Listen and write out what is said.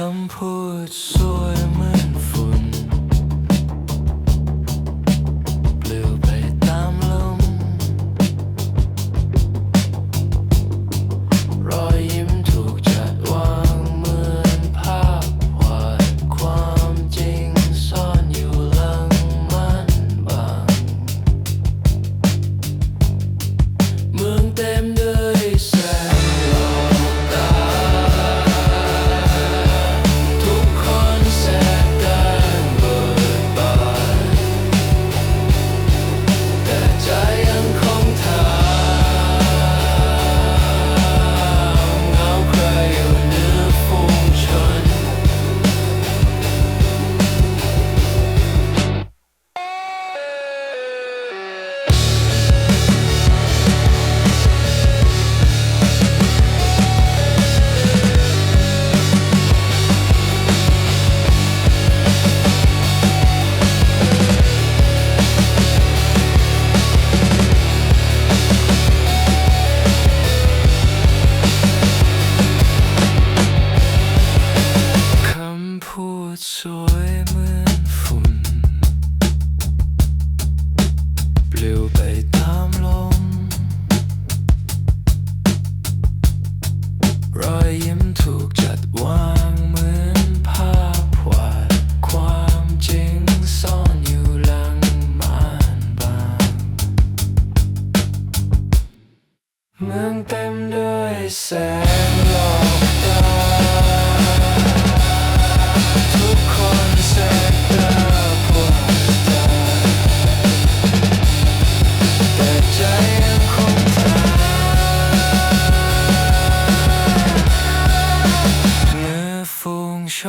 คำพูดสวยมา ดสวยเหมือนฝุ่นปลิวไปตามลม รอยยิ้มถูกจัดวางเหมือนภาพวาดความจริงซ่อนอยู่หลังม่านบางเมืองเต็มด้วยแสงหลอก แ